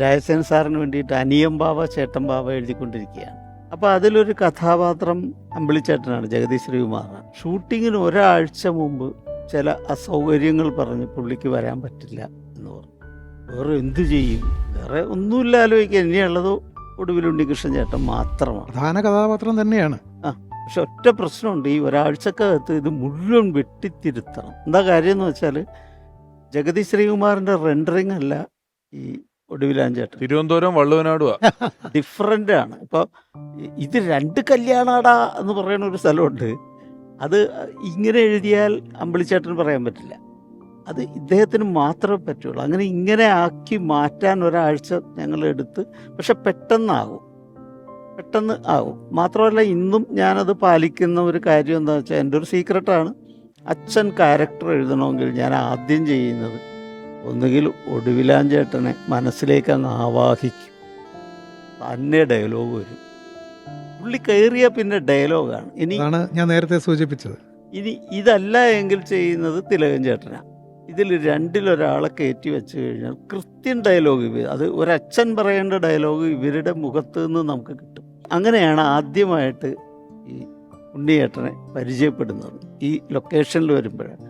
രാജസേൻ സാറിന് വേണ്ടിയിട്ട് അനിയം ബാവ ചേട്ടൻ ബാവ എഴുതിക്കൊണ്ടിരിക്കുകയാണ്. അപ്പോൾ അതിലൊരു കഥാപാത്രം അമ്പിളിച്ചേട്ടനാണ് ജഗദീഷ് ശ്രീകുമാറാണ്. ഷൂട്ടിങ്ങിന് ഒരാഴ്ച മുമ്പ് ചില അസൗകര്യങ്ങൾ പറഞ്ഞ് പുള്ളിക്ക് വരാൻ പറ്റില്ല എന്ന് പറഞ്ഞു. വേറെ എന്തു ചെയ്യും? വേറെ ഒന്നുമില്ല ആലോചിക്കാൻ. ഇനിയുള്ളത് ഒടുവിൽ ഉണ്ണികൃഷ്ണൻ ചേട്ടൻ മാത്രമാണ്. പ്രധാന കഥാപാത്രം തന്നെയാണ്. ആ പക്ഷെ ഒറ്റ പ്രശ്നമുണ്ട്. ഈ ഒരാഴ്ചക്കകത്ത് ഇത് മുഴുവൻ വെട്ടിത്തിരുത്തണം. എന്താ കാര്യം എന്ന് വെച്ചാൽ ജഗതി ശ്രീകുമാറിന്റെ റെൻഡറിങ് അല്ല ഈ ഒടുവിലാൻ ചേട്ടൻ തിരുവനന്തപുരം വള്ളുവനാടുവാ. ഡിഫറന്റ് ആണ്. ഇപ്പോൾ ഇത് രണ്ട് കല്യാണാട എന്ന് പറയുന്ന ഒരു സ്ഥലമുണ്ട്. അത് ഇങ്ങനെ എഴുതിയാൽ അമ്പിളിച്ചേട്ടന് പറയാൻ പറ്റില്ല. അത് ഇദ്ദേഹത്തിന് മാത്രമേ പറ്റുള്ളൂ. അങ്ങനെ ഇങ്ങനെ ആക്കി മാറ്റാൻ ഒരാഴ്ച ഞങ്ങൾ എടുത്ത് പക്ഷെ പെട്ടെന്നാകും. പെട്ടെന്ന് ആകും. മാത്രമല്ല ഇന്നും ഞാനത് പാലിക്കുന്ന ഒരു കാര്യം എന്താ വെച്ചാൽ എന്റെ ഒരു സീക്രട്ടാണ് അച്ഛൻ ക്യാരക്ടർ എഴുതണമെങ്കിൽ ഞാൻ ആദ്യം ചെയ്യുന്നത് ഒന്നുകിൽ ഒടുവിലാഞ്ചേട്ടനെ മനസ്സിലേക്ക് അങ്ങ് ആവാഹിക്കും. തന്നെ ഡയലോഗ് വരും. പുള്ളി കയറിയ പിന്നെ ഡയലോഗാണ്. ഇനി ഞാൻ നേരത്തെ സൂചിപ്പിച്ചത്. ഇനി ഇതല്ല എങ്കിൽ ചെയ്യുന്നത് തിലകൻ ചേട്ടനാണ് ഇതിൽ രണ്ടിലൊരാളെ കയറ്റി വെച്ച് കഴിഞ്ഞാൽ കൃത്യം ഡയലോഗ് ഇവർ അത് ഒരച്ഛൻ പറയേണ്ട ഡയലോഗ് ഇവരുടെ മുഖത്ത് നിന്ന് നമുക്ക് കിട്ടും. അങ്ങനെയാണ് ആദ്യമായിട്ട് ഈ ഉണ്ണിയേട്ടനെ പരിചയപ്പെടുന്നത്. ഈ ലൊക്കേഷനിൽ വരുമ്പോഴാണ്.